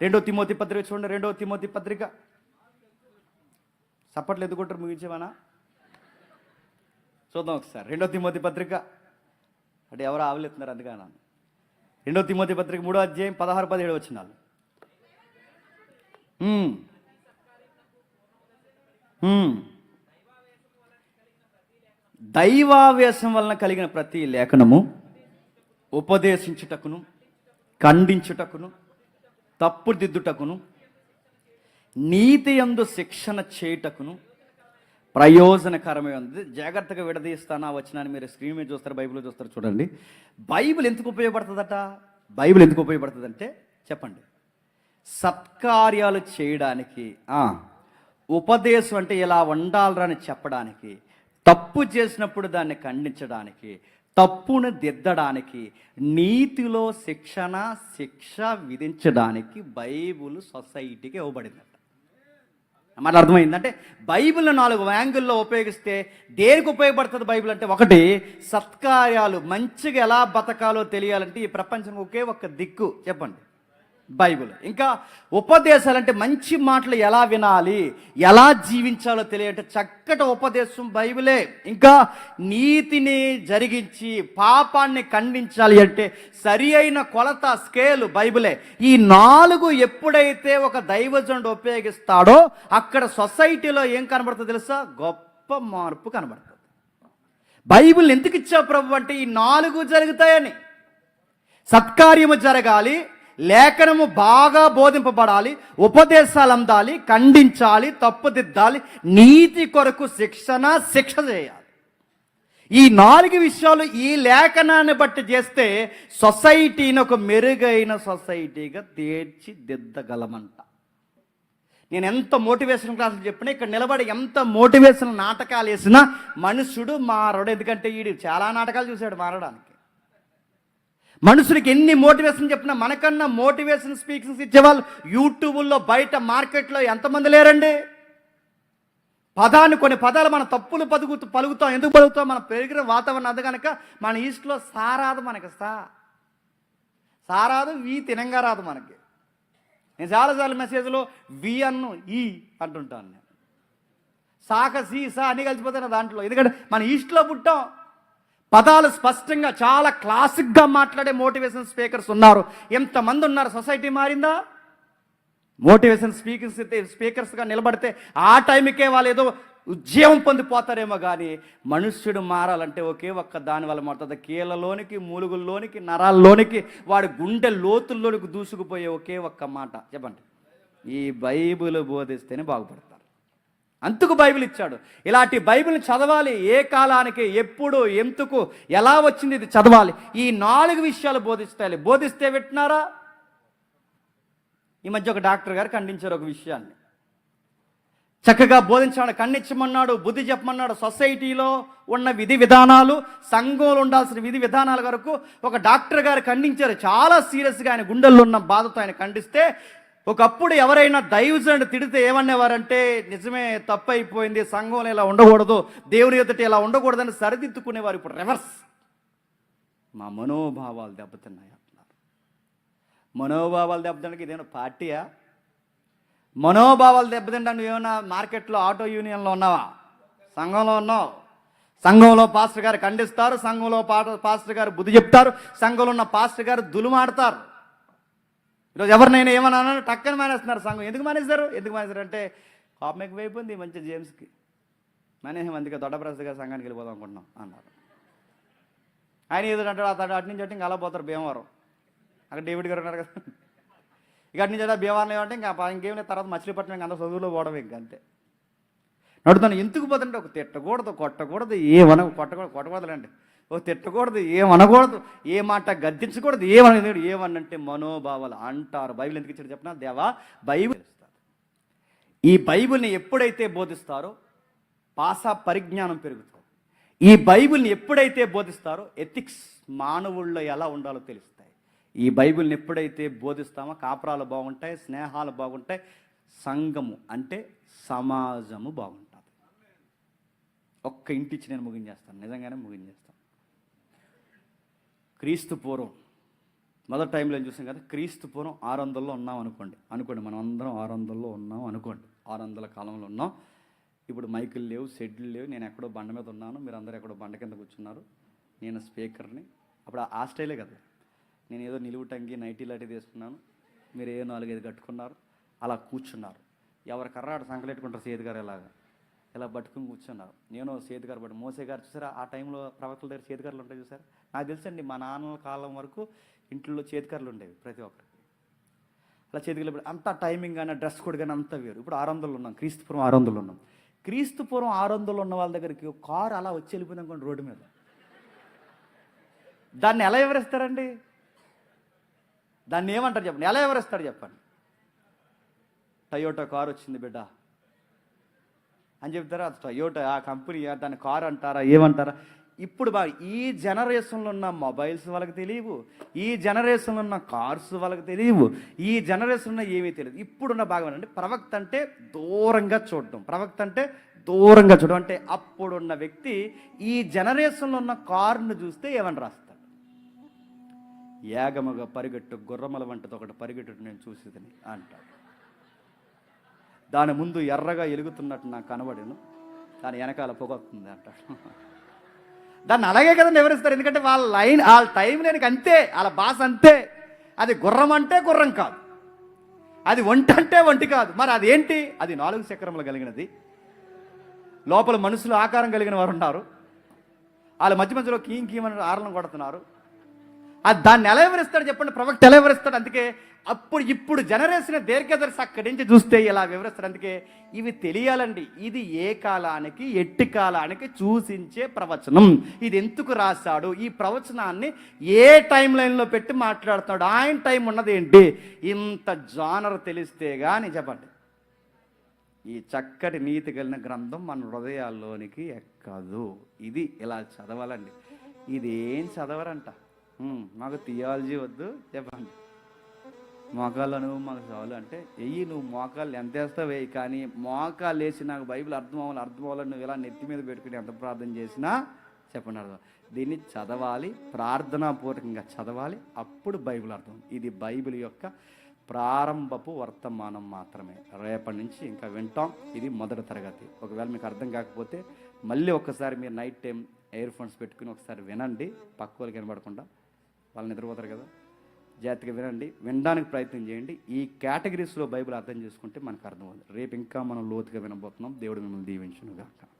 రెండో తిమోతి పత్రిక చూడండి రెండో తిమోతి పత్రిక. చప్పట్లు ఎదుగుంటారు ముగించేవానా? చూద్దాం ఒకసారి. రెండో తిమోతి పత్రిక. అంటే ఎవరు ఆవలెత్తున్నారు అందుకని రెండో తిమోతి పత్రిక మూడో అధ్యాయం పదహారు పదిహేడు వచ్చినాలు దైవావేశం వలన కలిగిన ప్రతి లేఖనము ఉపదేశించుటకును ఖండించుటకును తప్పుదిద్దుటకును నీతి యందు శిక్షణ చేయుటకును ప్రయోజనకరమే ఉంది జాగ్రత్తగా విడదీస్తానా వచ్చినాను మీరు స్క్రీన్ మీద చూస్తారు బైబిల్ చూస్తారు చూడండి. బైబిల్ ఎందుకు ఉపయోగపడుతుందట? బైబిల్ ఎందుకు ఉపయోగపడుతుందంటే చెప్పండి. సత్కార్యాలు చేయడానికి ఉపదేశం అంటే ఇలా ఉండాలని చెప్పడానికి తప్పు చేసినప్పుడు దాన్ని ఖండించడానికి తప్పును దిద్దడానికి నీతిలో శిక్షణ శిక్ష విధించడానికి బైబుల్ సొసైటీకి ఇవ్వబడిందట. మాట అర్థమైందంటే బైబిల్ నాలుగు యాంగిల్లో ఉపయోగిస్తే దేనికి ఉపయోగపడుతుంది బైబిల్ అంటే ఒకటి సత్కార్యాలు మంచిగా ఎలా బతకాలో తెలియాలంటే ఈ ప్రపంచం ఒకే ఒక్క దిక్కు. చెప్పండి. బైబిల్. ఇంకా ఉపదేశాలు అంటే మంచి మాటలు ఎలా వినాలి? ఎలా జీవించాలో తెలియట చక్కటి ఉపదేశం బైబిలే. ఇంకా నీతిని జరిగించి పాపాన్ని ఖండించాలి అంటే సరి అయిన కొలత స్కేలు బైబిలే. ఈ నాలుగు ఎప్పుడైతే ఒక దైవజనుడు ఉపయోగిస్తాడో అక్కడ సొసైటీలో ఏం కనబడుతుందో తెలుసా? గొప్ప మార్పు కనబడుతుంది. బైబిల్ ఎందుకు ఇచ్చావు ప్రభు అంటే ఈ నాలుగు జరుగుతాయని. సత్కార్యము జరగాలి లేఖనము బాగా బోధింపబడాలి ఉపదేశాలు అందాలి ఖండించాలి తప్పుదిద్దాలి నీతి కొరకు శిక్షణ శిక్ష చేయాలి. ఈ నాలుగు విషయాలు ఈ లేఖనాన్ని బట్టి చేస్తే సొసైటీని ఒక మెరుగైన సొసైటీగా తీర్చిదిద్దగలమంట నేను ఎంత మోటివేషన్ క్లాసులు చెప్పినా ఇక్కడ నిలబడి ఎంత మోటివేషన్ నాటకాలు వేసినా మనుషుడు మారడు. ఎందుకంటే వీడు చాలా నాటకాలు చూశాడు మారడానికి. మనుషులకి ఎన్ని మోటివేషన్ చెప్పినా మనకన్నా మోటివేషన్ స్పీకింగ్స్ ఇచ్చేవాళ్ళు యూట్యూబ్లో బయట మార్కెట్లో ఎంతమంది లేరండి? పదాన్ని కొన్ని పదాలు మన తప్పులు పలుకుతూ పలుకుతాం. ఎందుకు పలుకుతాం? మన పెరిగిన వాతావరణం అది కనుక మన ఈస్ట్లో సారాదు మనకి సా. సారాదు వీ తినంగా రాదు మనకి. నేను చాలాసార్లు మెసేజ్లో వి అన్ను ఈ అంటుంటాను నేను. సాక సీ సా అని కలిసిపోతాను దాంట్లో. ఎందుకంటే మన ఈస్ట్లో పుట్టాం. పదాలు స్పష్టంగా చాలా క్లాసిక్గా మాట్లాడే మోటివేషన్ స్పీకర్స్ ఉన్నారు. ఎంతమంది ఉన్నారు సొసైటీ మారిందా? మోటివేషన్ స్పీకర్స్ స్పీకర్స్గా నిలబడితే ఆ టైంకే వాళ్ళు ఏదో ఉద్యమం పొందిపోతారేమో కానీ మనుష్యుడు మారాలంటే ఒకే ఒక్క దాని వల్ల మారుతుంది. కీళ్ళలోనికి మూలుగుల్లోనికి నరాల్లోనికి వాడి గుండె లోతుల్లోనికి దూసుకుపోయే ఒకే ఒక్క మాట. చెప్పండి. ఈ బైబిల్ బోధిస్తేనే బాగుపడతారు అందుకు బైబిల్ ఇచ్చాడు. ఇలాంటి బైబిల్ని చదవాలి. ఏ కాలానికి ఎప్పుడు ఎందుకు ఎలా వచ్చింది ఇది చదవాలి. ఈ నాలుగు విషయాలు బోధిస్తాయి. బోధిస్తే వింటున్నారా? ఈ మధ్య ఒక డాక్టర్ గారు ఖండించారు ఒక విషయాన్ని. చక్కగా బోధించాడు ఖండించమన్నాడు బుద్ధి చెప్పమన్నాడు. సొసైటీలో ఉన్న విధి విధానాలు సంఘంలో ఉండాల్సిన విధి విధానాల వరకు ఒక డాక్టర్ గారు ఖండించారు. చాలా సీరియస్గా ఆయన గుండెల్లో ఉన్న బాధతో ఆయన ఖండిస్తే ఒకప్పుడు ఎవరైనా దైవజనుడు తిడితే ఏమనేవారంటే నిజమే తప్పు అయిపోయింది సంఘంలో ఇలా ఉండకూడదు దేవుని ఎదుట ఇలా ఉండకూడదని సరిదిద్దుకునేవారు ఇప్పుడు రివర్స్. మా మనోభావాలు దెబ్బతిన్నాయి అంటున్నారు. మనోభావాలు దెబ్బతినడానికి ఇదేమో పార్టీయా? మనోభావాలు దెబ్బతినడానికి ఏమైనా మార్కెట్లో ఆటో యూనియన్లో ఉన్నావా? సంఘంలో ఉన్నావు. సంఘంలో పాస్టర్ గారు ఖండిస్తారు సంఘంలో పాట పాస్టర్ గారు బుద్ధి చెప్తారు సంఘంలో ఉన్న పాస్టర్ గారు దులుమాడతారు. ఈరోజు ఎవరినైనా ఏమన్నా టక్కని మానేస్తున్నారు సంఘం. ఎందుకు మానేస్తారు ఎందుకు మానేస్తారు అంటే కోపం ఎక్కువైపోయింది అయిపోయింది మంచి జేమ్స్కి. మానేసాం అందుకే దొడ్డప్రసాద్ గారి సంఘానికి వెళ్ళిపోదాం అనుకుంటున్నాం అన్నారు. ఆయన ఏదో అంటాడు అతడు అటు నుంచి అంటే ఇంకా అలా పోతారు భీమవరం. అక్కడ డేవిడ్ గారు ఉన్నారు కదా. ఇక అటు నుంచి అంటే భీమవరం ఏమంటే ఇంకా ఇంకేం లేదు తర్వాత మచిలీపట్నం ఇంకా అందరూ చదువులో పోవడం ఇంక అంతే. నడుతాను ఎందుకు పోతుంటే ఒక తిట్టకూడదు కొట్టకూడదు ఏమన కొట్టకూడదు కొట్టకూడదులేండి. ఓ తిట్టకూడదు ఏమనకూడదు ఏ మాట గద్దించకూడదు ఏమనకూడదు ఏమనంటే మనోభావాలు అంటారు. బైబిల్ ఎందుకు ఇచ్చాడు చెప్పిన? దేవా బైబిల్ ఇస్తారు ఈ బైబిల్ని ఎప్పుడైతే బోధిస్తారో భాషా పరిజ్ఞానం పెరుగుతుంది. ఈ బైబిల్ని ఎప్పుడైతే బోధిస్తారో ఎథిక్స్ మానవుల్లో ఎలా ఉండాలో తెలుస్తాయి. ఈ బైబిల్ని ఎప్పుడైతే బోధిస్తామో కాపురాలు బాగుంటాయి స్నేహాలు బాగుంటాయి సంఘము అంటే సమాజము బాగుంటుంది. ఒక్క ఇంటిచ్చి నేను ముగించేస్తాను. నిజంగానే ముగించేస్తాను. క్రీస్తు పూర్వం. మొదటి టైంలో ఏం చూసాం కదా? క్రీస్తు పూర్వం ఆరు వందల్లో ఉన్నాం అనుకోండి. అనుకోండి మనం అందరం ఆరు వందల్లో ఉన్నాం అనుకోండి. ఆరు వందల కాలంలో ఉన్నాం. ఇప్పుడు మైకులు లేవు షెడ్లు లేవు. నేను ఎక్కడో బండ మీద ఉన్నాను. మీరు అందరూ ఎక్కడో బండ కింద కూర్చున్నారు. నేను స్పీకర్ని. అప్పుడు ఆ స్టైలే కదా. నేను ఏదో నిలువు టంగి నైటీ లాంటిది వేసుకున్నాను. మీరు ఏ నాలుగైదు కట్టుకున్నారు. అలా కూర్చున్నారు. ఎవరి కర్రాడు సంకలెట్టుకుంటారు సేదు గారు ఇలాగా. ఇలా పట్టుకుని కూర్చున్నారు. నేను సేతు గారు పట్టు మోసే గారు చూసారా? ఆ టైంలో ప్రవక్తల దగ్గర చేతికర్రలు ఉంటాయి చూసారా? నాకు తెలుసండి మా నాన్నల కాలం వరకు ఇంట్లో చేతికర్రలు ఉండేవి ప్రతి ఒక్కరికి అలా చేతికి అంత టైమింగ్ కానీ డ్రెస్ కోడ్ కానీ అంత వేరు. ఇప్పుడు ఆరు వందలు ఉన్నాం క్రీస్తుపురం ఆరు వందలు ఉన్నాం. క్రీస్తుపురం ఆరు వందలు ఉన్న వాళ్ళ దగ్గరికి కారు అలా వచ్చి వెళ్ళిపోయింది అనుకోండి రోడ్డు మీద. దాన్ని ఎలా వివరిస్తారండి? దాన్ని ఏమంటారు చెప్పండి? ఎలా వివరిస్తారు చెప్పండి? టయోటా కారు వచ్చింది బిడ్డ. అని చెప్తారా? టయోటా ఆ కంపెనీ దాని కార్ అంటారా ఏమంటారా? ఇప్పుడు బాగా ఈ జనరేషన్లో ఉన్న మొబైల్స్ వాళ్ళకి తెలియవు ఈ జనరేషన్లో ఉన్న కార్స్ వాళ్ళకి తెలియవు ఈ జనరేషన్లో ఏమీ తెలియదు. ఇప్పుడున్న భాగం అంటే ప్రవక్త అంటే దూరంగా చూడడం ప్రవక్త అంటే దూరంగా చూడడం అంటే అప్పుడున్న వ్యక్తి ఈ జనరేషన్లో ఉన్న కారును చూస్తే ఏమని రాస్తాడు? ఏగముగా పరిగెట్టు గుర్రమల వంటిది ఒకటి పరిగెట్టు నేను చూసేదని అంటాడు. దాని ముందు ఎర్రగా ఎలుగుతున్నట్టు నాకు కనబడిను. దాని వెనకాల పొగొస్తుంది అంటాడు దాన్ని అలాగే కదా వివరిస్తారు ఎందుకంటే వాళ్ళ లైన్ వాళ్ళ టైం లేనికి అంతే వాళ్ళ భాష అంతే. అది గుర్రం అంటే గుర్రం కాదు. అది ఒంటి అంటే ఒంటి కాదు. మరి అదేంటి అది నాలుగు చక్రములు కలిగినది. లోపల మనుషులు ఆకారం కలిగిన వారు ఉన్నారు. వాళ్ళ మధ్య మధ్యలో కీం కీమని ఆరలం కొడుతున్నారు. దాన్ని ఎలా వివరిస్తాడు చెప్పండి? ప్రవక్త ఎలా వివరిస్తాడు? అందుకే అప్పుడు ఇప్పుడు జనరేషన్ దీర్ఘదర్శి అక్కడి నుంచి చూస్తే ఇలా వివరిస్తాడు. అందుకే ఇవి తెలియాలండి. ఇది ఏ కాలానికి ఎట్టి కాలానికి చూసించే ప్రవచనం. ఇది ఎందుకు రాశాడు? ఈ ప్రవచనాన్ని ఏ టైం లైన్లో పెట్టి మాట్లాడుతున్నాడు? ఆయన టైం ఉన్నది ఏంటి? ఇంత జానర్ తెలిస్తే కానీ చెప్పండి. ఈ చక్కటి నీతి కలిగిన గ్రంథం మన హృదయాల్లోనికి ఎక్కదు. ఇది ఇలా చదవాలండి. ఇది ఏం చదవరంట? మాకు థియాలజీ వద్దు చెప్పండి. మోకాళ్ళు నువ్వు మాకు చాలు అంటే వెయ్యి నువ్వు మోకాళ్ళు ఎంత వేస్తావు వేయి కానీ మోకాళ్ళు వేసి నాకు బైబిల్ అర్థం అవ్వాలి అర్థం అవ్వాలని నువ్వు ఇలా నెత్తి మీద పెట్టుకుని ఎంత ప్రార్థన చేసినా చెప్పండి అర్థం. దీన్ని చదవాలి ప్రార్థనాపూర్వకంగా చదవాలి అప్పుడు బైబిల్ అర్థం ఇది బైబిల్ యొక్క ప్రారంభపు వర్తమానం మాత్రమే. రేపటి నుంచి ఇంకా వింటాం. ఇది మొదటి తరగతి. ఒకవేళ మీకు అర్థం కాకపోతే మళ్ళీ ఒక్కసారి మీరు నైట్ టైం ఇయర్ ఫోన్స్ పెట్టుకుని ఒకసారి వినండి. పక్క కనబడకుండా వాళ్ళు నిద్రపోతారు కదా. జాగ్రత్తగా వినండి. వినడానికి ప్రయత్నం చేయండి. ఈ కేటగిరీస్లో బైబిల్ అర్థం చేసుకుంటే మనకు అర్థమవుతుంది. రేపు ఇంకా మనం లోతుగా వినబోతున్నాం. దేవుడు మిమ్మల్ని దీవించను కాక